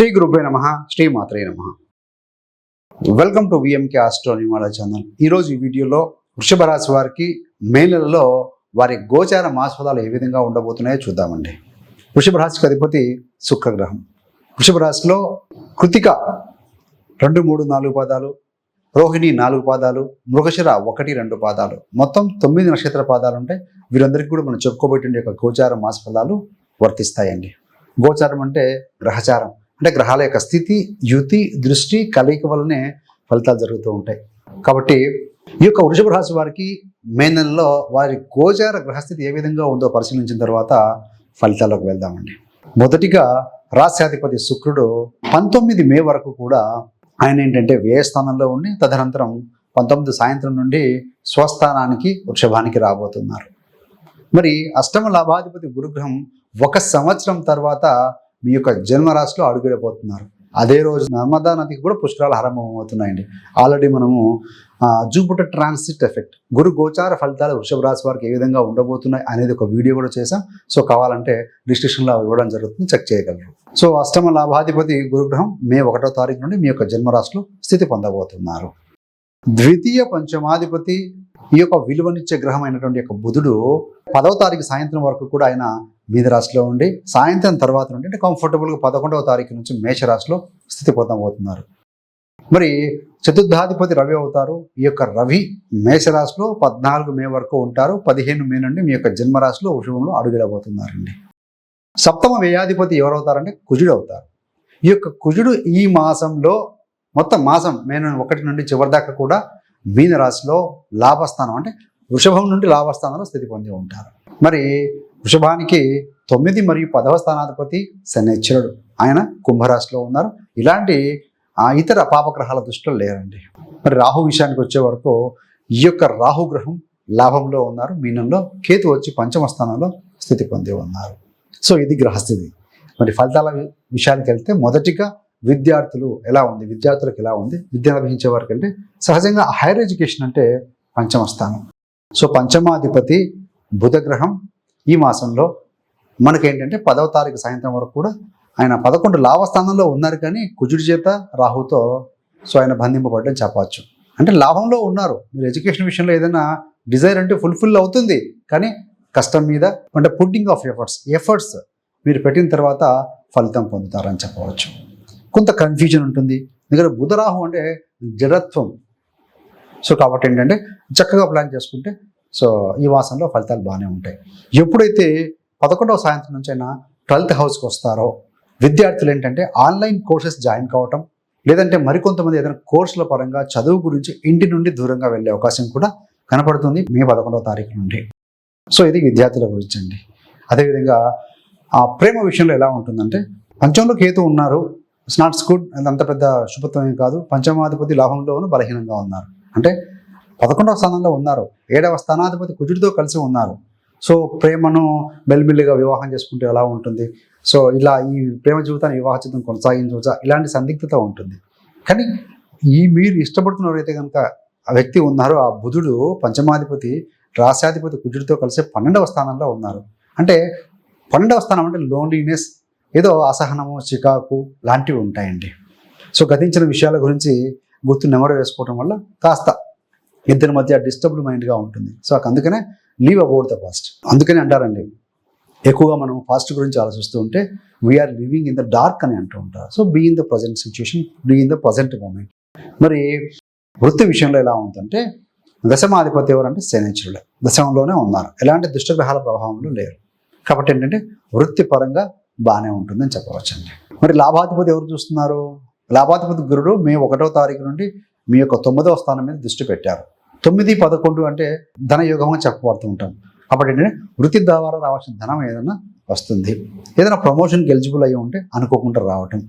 శ్రీ గురుభే నమ శ్రీ మాత్రే నమ. వెల్కమ్ టు విఎంకే ఆస్ట్రోనిమాల ఛానల్ ఈరోజు ఈ వీడియోలో వృషభ రాశి వారికి మే నెలలో వారి గోచార మాసఫలాలు ఏ విధంగా ఉండబోతున్నాయో చూద్దామండి. వృషభ రాశికి అధిపతి శుక్రగ్రహం. వృషభ రాశిలో కృతిక రెండు మూడు నాలుగు పాదాలు రోహిణి నాలుగు పాదాలు మృగశిర ఒకటి రెండు పాదాలు. మొత్తం తొమ్మిది నక్షత్ర పాదాలు ఉంటాయి వీరందరికీ కూడా మనం చెప్పుకోబెట్టిన యొక్క గోచార మాసఫలాలు వర్తిస్తాయండి. గోచారం అంటే గ్రహచారం. అంటే గ్రహాల యొక్క స్థితి యుతి దృష్టి కలయిక వల్లనే ఫలితాలు జరుగుతూ ఉంటాయి. కాబట్టి ఈ యొక్క వృషభ రాశి వారికి మే నెలలో వారి గోచార గ్రహస్థితి ఏ విధంగా ఉందో పరిశీలించిన తర్వాత ఫలితాల్లోకి వెళ్దామండి. మొదటిగా రాశ్యాధిపతి శుక్రుడు పంతొమ్మిది మే వరకు కూడా ఆయన ఏంటంటే వ్యయ స్థానంలో ఉండి తదనంతరం పంతొమ్మిది సాయంత్రం నుండి స్వస్థానానికి వృషభానికి రాబోతున్నారు. మరి అష్టమ లాభాధిపతి గురుగ్రహం ఒక సంవత్సరం తర్వాత మీ యొక్క జన్మరాశిలో అడుగుడబోతున్నారు అదే రోజు నర్మదా నదికి కూడా పుష్కరాలు ఆరంభమవుతున్నాయండి. ఆల్రెడీ మనము జూపిటర్ ట్రాన్సిట్ ఎఫెక్ట్ గురు గోచార ఫలితాలు వృషభ రాశి వారికి ఏ విధంగా ఉండబోతున్నాయి అనేది ఒక వీడియో కూడా చేశాం. సో కావాలంటే డిస్క్రిప్షన్లో ఇవ్వడం జరుగుతుంది చెక్ చేయగలరు. సో అష్టమ లాభాధిపతి గురుగ్రహం మే ఒకటో తారీఖు నుండి మీ యొక్క జన్మరాశిలో స్థితి పొందబోతున్నారు. ద్వితీయ పంచమాధిపతి ఈ యొక్క విలువనిచ్చే గ్రహం అయినటువంటి యొక్క బుధుడు పదవ తారీఖు సాయంత్రం వరకు కూడా ఆయన మీన రాశిలో ఉండి సాయంత్రం తర్వాత నుండి అంటే కంఫర్టబుల్గా పదకొండవ తారీఖు నుంచి మేషరాశిలో స్థితి పొందబోతున్నారు. మరి చతుర్థాధిపతి రవి అవుతారు ఈ యొక్క రవి మేషరాశిలో పద్నాలుగు మే వరకు ఉంటారు పదిహేను మే నుండి మీ యొక్క జన్మరాశిలో ఉషభంలో అడుగుడబోతున్నారండి సప్తమ వ్యయాధిపతి ఎవరవుతారంటే కుజుడు అవుతారు. ఈ యొక్క కుజుడు ఈ మాసంలో మొత్తం మాసం మే ఒకటి నుండి చివరి దాకా కూడా మీన రాశిలో లాభస్థానం అంటే వృషభం నుండి లాభస్థానంలో స్థితి పొంది ఉంటారు. మరి వృషభానికి తొమ్మిది మరియు పదవ స్థానాధిపతి శనిశ్వరుడు ఆయన కుంభరాశిలో ఉన్నారు. ఇలాంటి ఇతర పాపగ్రహాల దృష్టిలో లేరండి. మరి రాహు విషయానికి వచ్చే వరకు ఈ యొక్క రాహు గ్రహం లాభంలో ఉన్నారు. మీనంలో కేతు వచ్చి పంచమ స్థానంలో స్థితి పొంది ఉన్నారు. సో ఇది గ్రహస్థితి. మరి ఫలితాల విషయానికి వెళ్తే మొదటిగా విద్యార్థులు ఎలా ఉంది? విద్యార్థులకు ఎలా ఉంది? విద్య లభించే వారికి అంటే సహజంగా హైయర్ ఎడ్యుకేషన్ అంటే పంచమ స్థానం. సో పంచమాధిపతి బుధగ్రహం ఈ మాసంలో మనకేంటంటే పదవ తారీఖు సాయంత్రం వరకు కూడా ఆయన పదకొండు లాభస్థానంలో ఉన్నారు కానీ కుజుడి చేత రాహుతో సో ఆయన బంధింపబడ్డని చెప్పవచ్చు. అంటే లాభంలో ఉన్నారు. మీరు ఎడ్యుకేషన్ విషయంలో ఏదైనా డిజైర్ అంటే ఫుల్ఫిల్ అవుతుంది. కానీ కష్టం మీద అంటే పుట్టింగ్ ఆఫ్ ఎఫర్ట్స్ ఎఫర్ట్స్ మీరు పెట్టిన తర్వాత ఫలితం పొందుతారని చెప్పవచ్చు. కొంత కన్ఫ్యూజన్ ఉంటుంది. ఎందుకంటే బుధరాహు అంటే జడత్వం సో కాబట్టి ఏంటంటే చక్కగా ప్లాన్ చేసుకుంటే సో ఈ మాసంలో ఫలితాలు బాగానే ఉంటాయి. ఎప్పుడైతే పదకొండవ సాయంత్రం నుంచైనా ట్వెల్త్ హౌస్కి వస్తారో విద్యార్థులు ఏంటంటే ఆన్లైన్ కోర్సెస్ జాయిన్ కావటం లేదంటే మరికొంతమంది ఏదైనా కోర్సుల పరంగా చదువు గురించి ఇంటి నుండి దూరంగా వెళ్ళే అవకాశం కూడా కనపడుతుంది మే పదకొండవ తారీఖు నుండి. సో ఇది విద్యార్థుల గురించి అండి. అదేవిధంగా ఆ ప్రేమ విషయంలో ఎలా ఉంటుందంటే పంచంలో కేతు ఉన్నారు. ఇట్స్ నాట్స్ గుడ్ అంత పెద్ద శుభత్వమే కాదు. పంచమాధిపతి లాభంలోనూ బలహీనంగా ఉన్నారు. అంటే పదకొండవ స్థానంలో ఉన్నారు. ఏడవ స్థానాధిపతి కుజుడితో కలిసి ఉన్నారు. సో ప్రేమను మెల్లిమెల్లిగా వివాహం చేసుకుంటే ఎలా ఉంటుంది? సో ఇలా ఈ ప్రేమ జీవితాన్ని వివాహ జీవితం కొనసాగించవచ్చా? ఇలాంటి సందిగ్ధత ఉంటుంది. కానీ ఈ మీరు ఇష్టపడుతున్నవరైతే కనుక ఆ వ్యక్తి ఉన్నారు ఆ బుధుడు పంచమాధిపతి రాశాధిపతి కుజుడితో కలిసి పన్నెండవ స్థానంలో ఉన్నారు. అంటే పన్నెండవ స్థానం అంటే లోన్లీనెస్ ఏదో అసహనము చికాకు లాంటివి ఉంటాయండి. సో గతించిన విషయాల గురించి గుర్తు నెమరు వేసుకోవడం వల్ల కాస్త ఇద్దరి మధ్య డిస్టర్బ్డ్ మైండ్గా ఉంటుంది. సో అందుకనే లీవ్ అబౌట్ ద పాస్ట్ అందుకని అంటారండి ఎక్కువగా మనం పాస్ట్ గురించి ఆలోచిస్తూ ఉంటే we're living in the dark అని అంటూ ఉంటారు. So be in the present situation be in the present moment మరి వృత్తి విషయంలో ఎలా ఉందంటే దశమాధిపతి ఎవరంటే శనిచురుడు దశంలోనే ఉన్నారు. ఎలాంటి దుష్టగ్రహాల ప్రభావంలో లేరు. కాబట్టి ఏంటంటే వృత్తిపరంగా బాగానే ఉంటుందని చెప్పవచ్చండి. మరి లాభాధిపతి ఎవరు చూస్తున్నారు? లాభాధిపతి గురుడు మే ఒకటో తారీఖు నుండి మీ యొక్క తొమ్మిదవ స్థానం మీద దృష్టి పెట్టారు. తొమ్మిది పదకొండు అంటే ధన యోగంగా చెప్పబడుతూ ఉంటాం. కాబట్టి ఏంటంటే వృత్తి ద్వారా రావాల్సిన ధనం ఏదైనా వస్తుంది. ఏదైనా ప్రమోషన్కి ఎలిజిబుల్ అయ్యి ఉంటే అనుకోకుండా రావటం.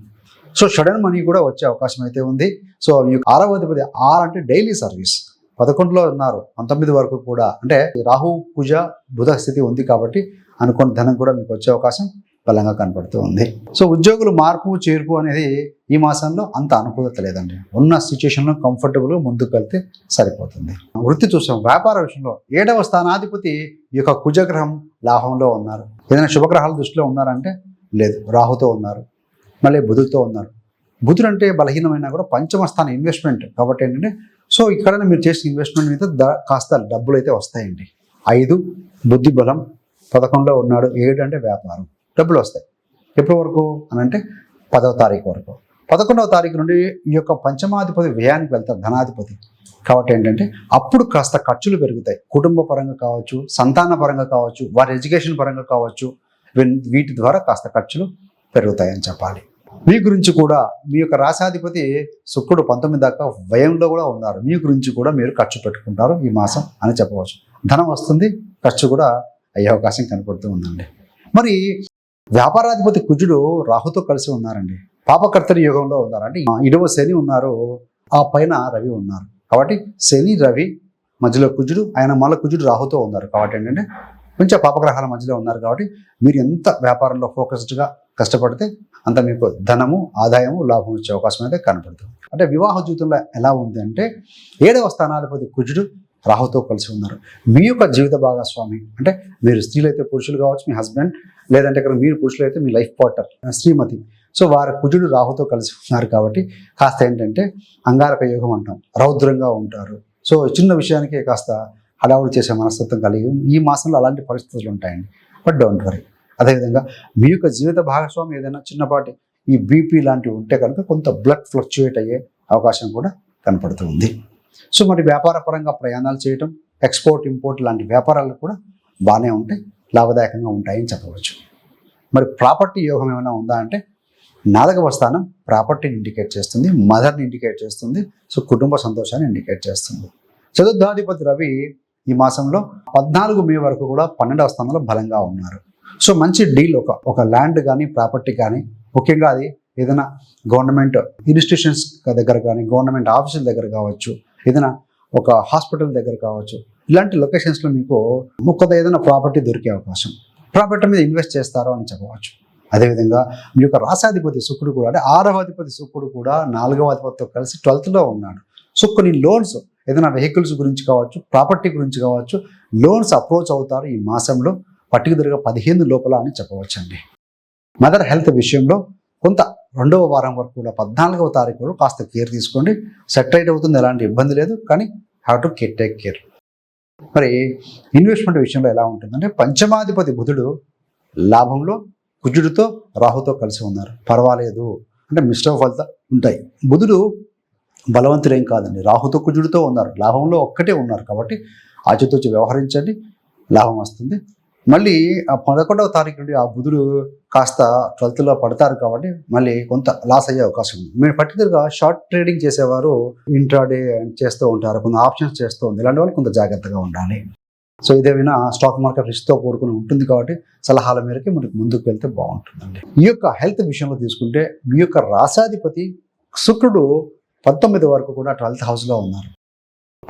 సో షడన్ మనీ కూడా వచ్చే అవకాశం అయితే ఉంది. సో మీ ఆరవ అధిపతి ఆర్ అంటే డైలీ సర్వీస్ పదకొండులో ఉన్నారు. పంతొమ్మిది వరకు కూడా. అంటే రాహు కుజ బుధ స్థితి ఉంది కాబట్టి అనుకున్న ధనం కూడా మీకు వచ్చే అవకాశం బలంగా కనపడుతూ ఉంది. సో ఉద్యోగులు మార్పు చేర్పు అనేది ఈ మాసంలో అంత అనుకూలత లేదండి. ఉన్న సిచ్యుయేషన్లో కంఫర్టబుల్గా ముందుకు వెళ్తే సరిపోతుంది. వృత్తి చూసాం వ్యాపార విషయంలో ఏడవ స్థానాధిపతి ఈ యొక్క కుజగ్రహం లాభంలో ఉన్నారు. ఏదైనా శుభగ్రహాల దృష్టిలో ఉన్నారంటే లేదు రాహుతో ఉన్నారు మళ్ళీ బుధుడితో ఉన్నారు. బుధుడు అంటే బలహీనమైనా కూడా పంచమ స్థానం ఇన్వెస్ట్మెంట్ కాబట్టి ఏంటంటే సో ఇక్కడ మీరు చేసిన ఇన్వెస్ట్మెంట్ మీద ద- కాస్త డబ్బులు అయితే వస్తాయండి. ఐదు బుద్ధి బలం పథకంలో ఉన్నాడు ఏడు అంటే వ్యాపారం. డబ్బులు వస్తాయి. ఎప్పటి వరకు? అని అంటే పదవ తారీఖు వరకు. పదకొండవ తారీఖు నుండి ఈ యొక్క పంచమాధిపతి వ్యయానికి వెళ్తారు ధనాధిపతి. కాబట్టి ఏంటంటే అప్పుడు కాస్త ఖర్చులు పెరుగుతాయి. కుటుంబ పరంగా కావచ్చు సంతాన పరంగా కావచ్చు వారి ఎడ్యుకేషన్ పరంగా కావచ్చు వీటి ద్వారా కాస్త ఖర్చులు పెరుగుతాయని చెప్పాలి. మీ గురించి కూడా మీ యొక్క రాశాధిపతి శుక్రుడు పంతొమ్మిది దాకా వ్యయంలో కూడా ఉన్నారు. మీ గురించి కూడా మీరు ఖర్చు పెట్టుకుంటారు ఈ మాసం అని చెప్పవచ్చు. ధనం వస్తుంది ఖర్చు కూడా అయ్యే అవకాశం కనపడుతూ ఉందండి. మరి వ్యాపారాధిపతి కుజుడు రాహుతో కలిసి ఉన్నారండి. పాపకర్తరి యుగంలో ఉన్నారు అంటే ఇడవ శని ఉన్నారు. ఆ పైన రవి ఉన్నారు. కాబట్టి శని రవి మధ్యలో కుజుడు ఆయన మళ్ళీ కుజుడు రాహుతో ఉన్నారు. కాబట్టి ఏంటంటే కొంచెం పాపగ్రహాల మధ్యలో ఉన్నారు కాబట్టి మీరు ఎంత వ్యాపారంలో ఫోకస్డ్గా కష్టపడితే అంత మీకు ధనము ఆదాయము లాభం వచ్చే అవకాశం అయితే కనపడుతుంది. అంటే వివాహ జీవితంలో ఎలా ఉంది అంటే ఏడవ స్థానాధిపతి కుజుడు రాహుతో కలిసి ఉన్నారు. మీ యొక్క జీవిత భాగస్వామి అంటే మీరు స్త్రీలైతే పురుషులు కావచ్చు మీ హస్బెండ్ లేదంటే ఇక్కడ మీరు పురుషులు అయితే మీ లైఫ్ పార్ట్నర్ శ్రీమతి. సో వారి కుజుడు రాహుతో కలిసి ఉన్నారు కాబట్టి కాస్త ఏంటంటే అంగారక యోగం అంటాం రౌద్రంగా ఉంటారు. సో చిన్న విషయానికే కాస్త హడావుడి చేసే మనస్తత్వం కలిగి ఈ మాసంలో అలాంటి పరిస్థితులు ఉంటాయండి. బట్ డోంట్ వరీ అదేవిధంగా మీ యొక్క జీవిత భాగస్వామి ఏదైనా చిన్నపాటి ఈ బీపీ లాంటివి ఉంటే కనుక కొంత బ్లడ్ ఫ్లక్చుయేట్ అయ్యే అవకాశం కూడా కనపడుతుంది సో మరి వ్యాపార పరంగా ప్రయాణాలు చేయటం ఎక్స్పోర్ట్ ఇంపోర్ట్ లాంటి వ్యాపారాలు కూడా బాగానే ఉంటాయి. లాభదాయకంగా ఉంటాయని చెప్పవచ్చు. మరి ప్రాపర్టీ యోగం ఏమైనా ఉందా అంటే నాలుగవ స్థానం ప్రాపర్టీని ఇండికేట్ చేస్తుంది మదర్ని ఇండికేట్ చేస్తుంది సో కుటుంబ సంతోషాన్ని ఇండికేట్ చేస్తుంది. చతుర్థాధిపతి రవి ఈ మాసంలో పద్నాలుగు మే వరకు కూడా పన్నెండవ స్థానంలో బలంగా ఉన్నారు. సో మంచి డీల్ ఒక ఒక ల్యాండ్ కానీ ప్రాపర్టీ కానీ ముఖ్యంగా అది ఏదైనా గవర్నమెంట్ ఇన్స్టిట్యూషన్స్ దగ్గర కానీ గవర్నమెంట్ ఆఫీసుల దగ్గర కావచ్చు ఏదైనా ఒక హాస్పిటల్ దగ్గర కావచ్చు ఇలాంటి లొకేషన్స్లో మీకు ముక్కద ఏదైనా ప్రాపర్టీ దొరికే అవకాశం ప్రాపర్టీ మీద ఇన్వెస్ట్ చేస్తారో అని చెప్పవచ్చు. అదేవిధంగా మీ యొక్క రాసాధిపతి శుక్రుడు కూడా అంటే ఆరవ అధిపతి శుక్రుడు కూడా నాలుగవ అధిపతితో కలిసి ట్వెల్త్లో ఉన్నాడు. సో కొన్ని లోన్స్ ఏదైనా వెహికల్స్ గురించి కావచ్చు ప్రాపర్టీ గురించి కావచ్చు లోన్స్ అప్రోచ్ అవుతారు ఈ మాసంలో. పర్టికులర్గా పదిహేను లోపల అని చెప్పవచ్చండి. మదర్ హెల్త్ విషయంలో కొంత రెండవ వారం వరకు కూడా పద్నాలుగవ తారీఖు వరకు కాస్త కేర్ తీసుకోండి. సెట్రైట్ అవుతుంది ఎలాంటి ఇబ్బంది లేదు. కానీ have to care take care. మరి ఇన్వెస్ట్మెంట్ విషయంలో ఎలా ఉంటుందంటే పంచమాధిపతి బుధుడు లాభంలో కుజుడితో రాహుతో కలిసి ఉన్నారు. పర్వాలేదు. అంటే మిస్టర్ ఫలిత ఉంటాయి. బుధుడు బలవంతులేం కాదండి. రాహుతో కుజుడితో ఉన్నారు. లాభంలో ఒక్కటే ఉన్నారు కాబట్టి ఆచితూచి వ్యవహరించండి. లాభం వస్తుంది. మళ్ళీ ఆ పదకొండవ తారీఖు నుండి ఆ బుధుడు కాస్త ట్వెల్త్లో పడతారు కాబట్టి మళ్ళీ కొంత లాస్ అయ్యే అవకాశం ఉంది. మీరు పర్టికులర్గా షార్ట్ ట్రేడింగ్ చేసేవారు ఇంట్రాడే చేస్తూ ఉంటారు కొంత ఆప్షన్స్ చేస్తూ ఉంది. ఇలాంటి వాళ్ళు కొంత జాగ్రత్తగా ఉండాలి. సో ఇదేమైనా స్టాక్ మార్కెట్ రిస్క్తో కూడుకుని ఉంటుంది కాబట్టి సలహాల మేరకి మనకి ముందుకు వెళ్తే బాగుంటుందండి. ఈ యొక్క హెల్త్ విషయంలో తీసుకుంటే మీ యొక్క రాశాధిపతి శుక్రుడు పంతొమ్మిది వరకు కూడా ట్వెల్త్ హౌస్లో ఉన్నారు.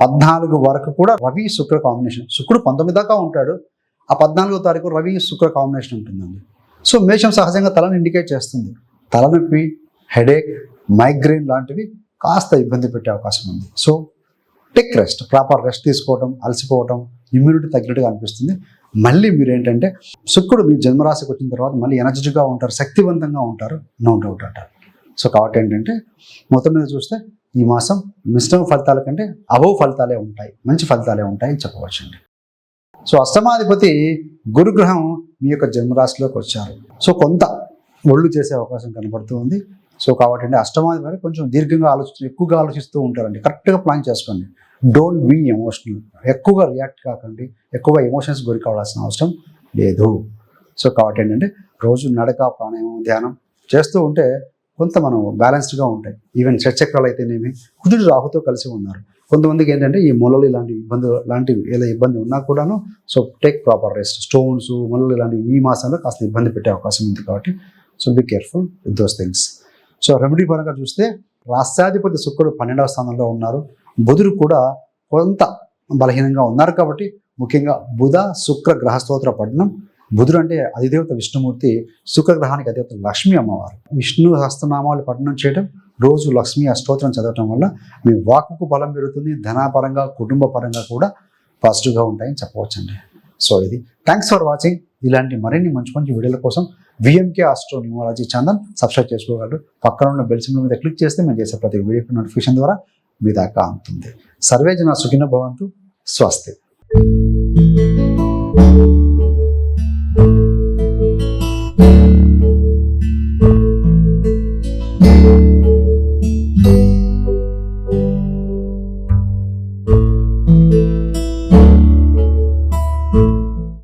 పద్నాలుగు వరకు కూడా రవి శుక్ర కాంబినేషన్ శుక్రుడు పంతొమ్మిది దాకా ఉంటాడు. ఆ పద్నాలుగో తారీఖు రవి శుక్ర కాంబినేషన్ ఉంటుందండి. సో మేషం సహజంగా తలను ఇండికేట్ చేస్తుంది. తలనొప్పి హెడేక్ మైగ్రెయిన్ లాంటివి కాస్త ఇబ్బంది పెట్టే అవకాశం ఉంది. So take rest proper rest తీసుకోవటం అలసిపోవటం ఇమ్యూనిటీ తగ్గినట్టుగా అనిపిస్తుంది. మళ్ళీ మీరు ఏంటంటే శుక్రుడు మీ జన్మరాశికి వచ్చిన తర్వాత మళ్ళీ ఎనర్జెటిక్గా ఉంటారు శక్తివంతంగా ఉంటారు నో డౌట్ అంటారు సో కాబట్టి ఏంటంటే మొత్తం మీద చూస్తే ఈ మాసం మిశ్రమ ఫలితాల కంటే అభవ ఫలితాలే ఉంటాయి మంచి ఫలితాలే ఉంటాయి అని చెప్పవచ్చండి. సో అష్టమాధిపతి గురుగ్రహం మీ యొక్క జన్మరాశిలోకి వచ్చారు. సో కొంత ఒళ్ళు చేసే అవకాశం కనబడుతూ ఉంది. సో కాబట్టి అంటే అష్టమాధిపతి కొంచెం దీర్ఘంగా ఆలోచిస్తూ ఎక్కువగా ఆలోచిస్తూ ఉంటారండి. కరెక్ట్గా ప్లాన్ చేసుకోండి. Don't be emotional. ఎక్కువగా రియాక్ట్ కాకండి. ఎక్కువగా ఎమోషన్స్ గురి కావాల్సిన అవసరం లేదు. సో కాబట్టి ఏంటంటే రోజు నడక ప్రాణాయామం ధ్యానం చేస్తూ ఉంటే కొంత మనం బ్యాలెన్స్డ్గా ఉంటాయి. ఈవెన్ షట్చక్రాలు అయితేనేమి కుజుడు రాహుతో కలిసి ఉన్నారు. కొంతమందికి ఏంటంటే ఈ మొలలు ఇలాంటి ఇబ్బంది లాంటివి ఏదో ఇబ్బంది ఉన్నా కూడాను so take proper rest stones మొలలు ఇలాంటివి ఈ మాసంలో కాస్త ఇబ్బంది పెట్టే అవకాశం ఉంది కాబట్టి so be careful with those things so remedy పరంగా చూస్తే రాష్ట్రాధిపతి శుక్రుడు పన్నెండవ స్థానంలో ఉన్నారు. బుధుడు కూడా కొంత బలహీనంగా ఉన్నారు కాబట్టి ముఖ్యంగా బుధ శుక్ర గ్రహస్తోత్ర పఠనం. బుధుడు అంటే అధిదేవత విష్ణుమూర్తి శుక్ర గ్రహానికి అధిదేవత లక్ష్మీ అమ్మవారు. విష్ణు హస్తనామాలు పఠనం చేయడం రోజు లక్ష్మీ అష్టోత్తరం చదవటం వల్ల మీ వాక్కు బలం పెరుగుతుంది ధనపరంగా కుటుంబ పరంగా కూడా పాజిటివ్గా ఉంటాయని చెప్పవచ్చండి. సో ఇది. థ్యాంక్స్ ఫర్ వాచింగ్ ఇలాంటి మరిన్ని మంచి మంచి వీడియోల కోసం VMK astro numerology channel subscribe చేసుకోగలరు. పక్కన ఉన్న బెల్ సింబల్ మీద క్లిక్ చేస్తే మేము చేసే ప్రతి వీడియో నోటిఫికేషన్ ద్వారా మీ దాకా అందుతుంది. సర్వే జన సుఖిన భవంతు. స్వస్తి.